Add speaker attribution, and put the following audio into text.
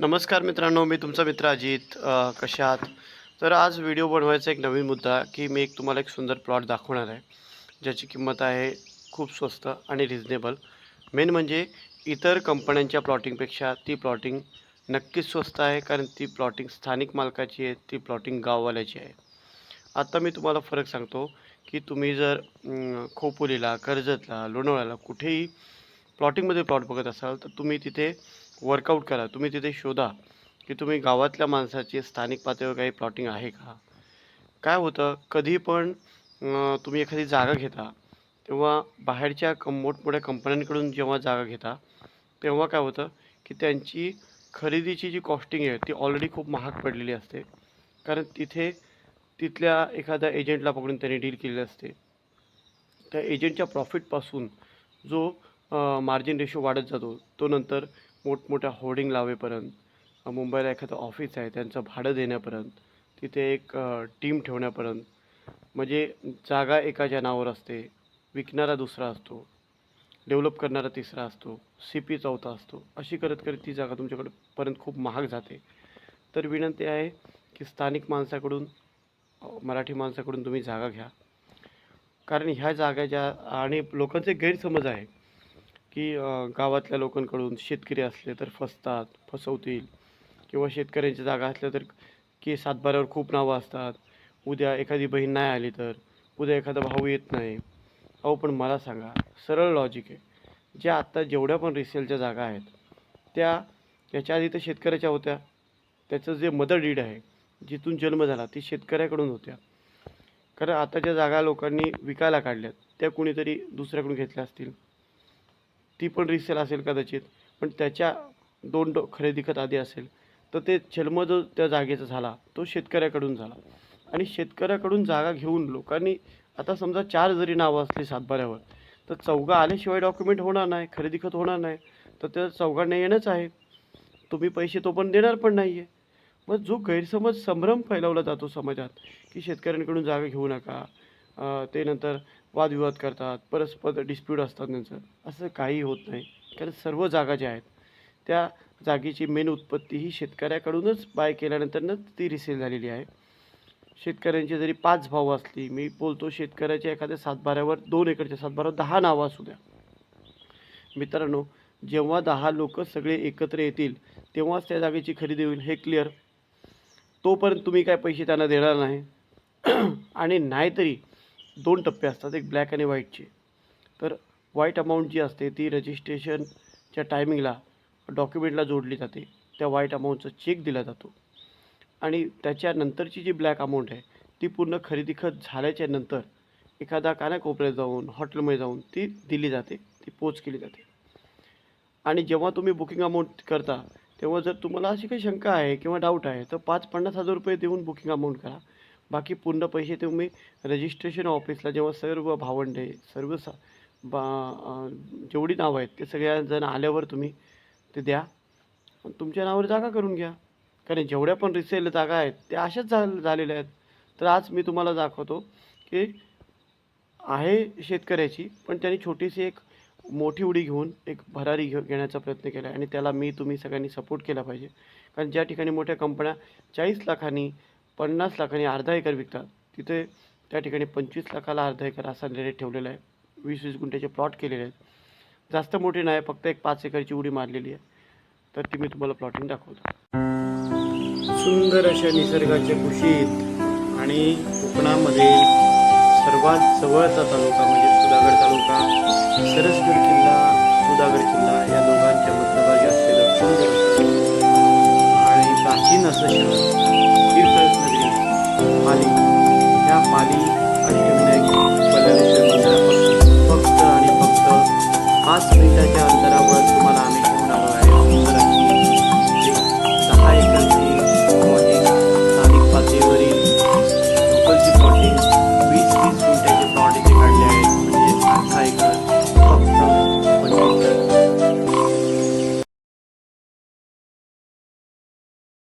Speaker 1: नमस्कार मित्रांनो मी तुमचा मित्र अजित अ, कसे आहात? तर आज व्हिडिओ बनवायचा एक नवीन मुद्दा की मी एक तुम्हाला एक सुंदर प्लॉट दाखवणार आहे ज्याची किंमत आहे खूप स्वस्त आणि रिझनेबल. मेन म्हणजे इतर कंपन्यांच्या प्लॉटिंगपेक्षा ती प्लॉटिंग नक्कीच स्वस्त आहे कारण ती प्लॉटिंग स्थानिक मालकाची आहे ती प्लॉटिंग गाववाल्याची आहे. आत्ता मी तुम्हाला फरक सांगतो की तुम्ही जर खोपोलीला कर्जतला लोणावळ्याला कुठेही प्लॉटिंगमध्ये प्लॉट बघत असाल तर तुम्ही तिथे वर्कआउट करा. तुम्ही तिथे शोधा की तुम्ही गावातल्या माणसाची स्थानिक पातळीवर काही प्लॉटिंग आहे का? काय होतं? कधी पण तुम्ही एखादी जागा घेता तेव्हा बाहेरच्या कं मोठमोठ्या कंपन्यांकडून जेव्हा जागा घेता तेव्हा काय होतं की त्यांची खरेदीची जी कॉस्टिंग आहे ती ऑलरेडी खूप महाग पडलेली असते. कारण तिथे तिथल्या एखाद्या एजंटला पकडून त्यांनी डील केलेली असते. त्या एजंटच्या प्रॉफिटपासून जो मार्जिन रेशो वाढत जातो तो नंतर मोठमोठ्या होर्डिंग लावेपर्यंत मुंबईला एखादं ऑफिस आहे त्यांचं भाडं देण्यापर्यंत तिथे एक टीम ठेवण्यापर्यंत म्हणजे जागा एकाच्या नावावर असते विकणारा दुसरा असतो डेव्हलप करणारा तिसरा असतो सी पी चौथा असतो अशी करत करत ती जागा तुमच्याकडे पर्यंत खूप महाग जाते. तर विनंती आहे की स्थानिक माणसाकडून मराठी माणसाकडून तुम्ही जागा घ्या. कारण ह्या जागा ज्या आणि लोकांचे गैरसमज आहे की गावातल्या लोकांकडून शेतकरी असले तर फसतात फसवतील. किंवा शेतकऱ्यांच्या जागा असल्या तर की सातबाऱ्यावर खूप नावं असतात. उद्या एखादी बहीण नाही आली तर उद्या एखादा भाऊ येत नाही. अहो पण मला सांगा सरळ लॉजिक आहे. ज्या आत्ता जेवढ्या पण रिसेलच्या जागा आहेत त्या याच्या आधी तर शेतकऱ्याच्या होत्या. त्याचं जे मदर डीड आहे जिथून जन्म झाला ती शेतकऱ्याकडून होत्या. कारण आताच्या जागा लोकांनी विकायला काढल्यात. त्या कुणीतरी दुसऱ्याकडून घेतल्या असतील. ती पण रिसेल असेल कदाचित पण त्याच्या दोन डो खरेदी खत आधी असेल. तर ते जन्म जो त्या जागेचा झाला तो शेतकऱ्याकडून झाला. आणि शेतकऱ्याकडून जागा घेऊन लोकांनी आता समजा चार जरी नावं असली सातबाऱ्यावर तर चौघा आल्याशिवाय डॉक्युमेंट होणार नाही खरेदी खत होणार नाही. तर त्या चौघांना येणंच आहे. तुम्ही पैसे तो पण देणार पण नाही आहे मग जो गैरसमज संभ्रम फैलावला जातो समाजात की शेतकऱ्यांकडून जागा घेऊ नका ते नंतर वादविवाद करतात परस्पर डिस्प्यूट असतात त्यांचं. असं काही होत नाही. कारण सर्व जागा ज्या आहेत त्या जागेची मेन उत्पत्ती ही शेतकऱ्याकडूनच बाय केल्यानंतरनंच ती रिसेल झालेली आहे. शेतकऱ्यांची जरी पाच भाव असली मी बोलतो शेतकऱ्याच्या एखाद्या सातबाऱ्यावर दोन एकरच्या सातबाऱ्यावर दहा नावं असू द्या. मित्रांनो जेव्हा दहा लोक सगळे एकत्र येतील तेव्हाच त्या जागेची खरेदी होईल. हे क्लिअर तोपर्यंत तुम्ही काय पैसे त्यांना देणार नाही. आणि नाहीतरी दोन टप्पे असतात एक ब्लॅक आणि व्हाईटचे तर व्हाईट अमाऊंट जी असते ती रजिस्ट्रेशनच्या टायमिंगला डॉक्युमेंटला जोडली जाते. त्या व्हाईट अमाऊंटचा चेक दिला जातो. आणि त्याच्यानंतरची जी ब्लॅक अमाऊंट आहे ती पूर्ण खरेदी खत झाल्याच्यानंतर एखादा कानाकोपऱ्यात जाऊन हॉटेलमध्ये जाऊन ती दिली जाते ती पोच केली जाते. आणि जेव्हा तुम्ही बुकिंग अमाऊंट करता तेव्हा जर तुम्हाला अशी काही शंका आहे किंवा डाऊट आहे तर पाच पन्नास हजार रुपये देऊन बुकिंग अमाऊंट करा. बाकी पूर्ण पैसे तुम्ही रजिस्ट्रेशन ऑफिसला जेव्हा सर्व भावंडे सर्व सा बा जेवढी नावं आहेत ते सगळ्याजण आल्यावर तुम्ही ते द्या. तुमच्या नावावर जागा करून घ्या. कारण जेवढ्या पण रिसेल जागा आहेत त्या अशाच झा झालेल्या आहेत. तर आज मी तुम्हाला दाखवतो की आहे शेतकऱ्याची पण त्यांनी छोटीशी एक मोठी उडी घेऊन एक भरारी घेऊ घेण्याचा प्रयत्न केला आहे आणि त्याला मी तुम्ही सगळ्यांनी सपोर्ट केला पाहिजे. कारण ज्या ठिकाणी मोठ्या कंपन्या चाळीस लाखांनी पन्नास लाखाने अर्धा एकर विकतात. तिथे त्या ठिकाणी पंचवीस लाखाला अर्धा एकर असा रेट ठेवलेला आहे. वीस वीस गुंठ्याचे प्लॉट केलेले आहेत. जास्त मोठी नाही फक्त एक पाच एकरची उडी मारलेली आहे. तर ती मी तुम्हाला प्लॉटिंग दाखवतो. सुंदर अशा निसर्गाच्या कुशीत आणि कोकणामध्ये सर्वात जवळचा तालुका म्हणजे सुधागड तालुका सरसगड किल्ला सुधागड किल्ला या दोघांच्या मध्यभागी असलेलं सुंदर आणि प्राचीन असं शहर माली. या माली आणि कल्याणेश्वर फक्त आणि फक्त पाच मिनिटाच्या अंतरावर तुम्हाला आम्ही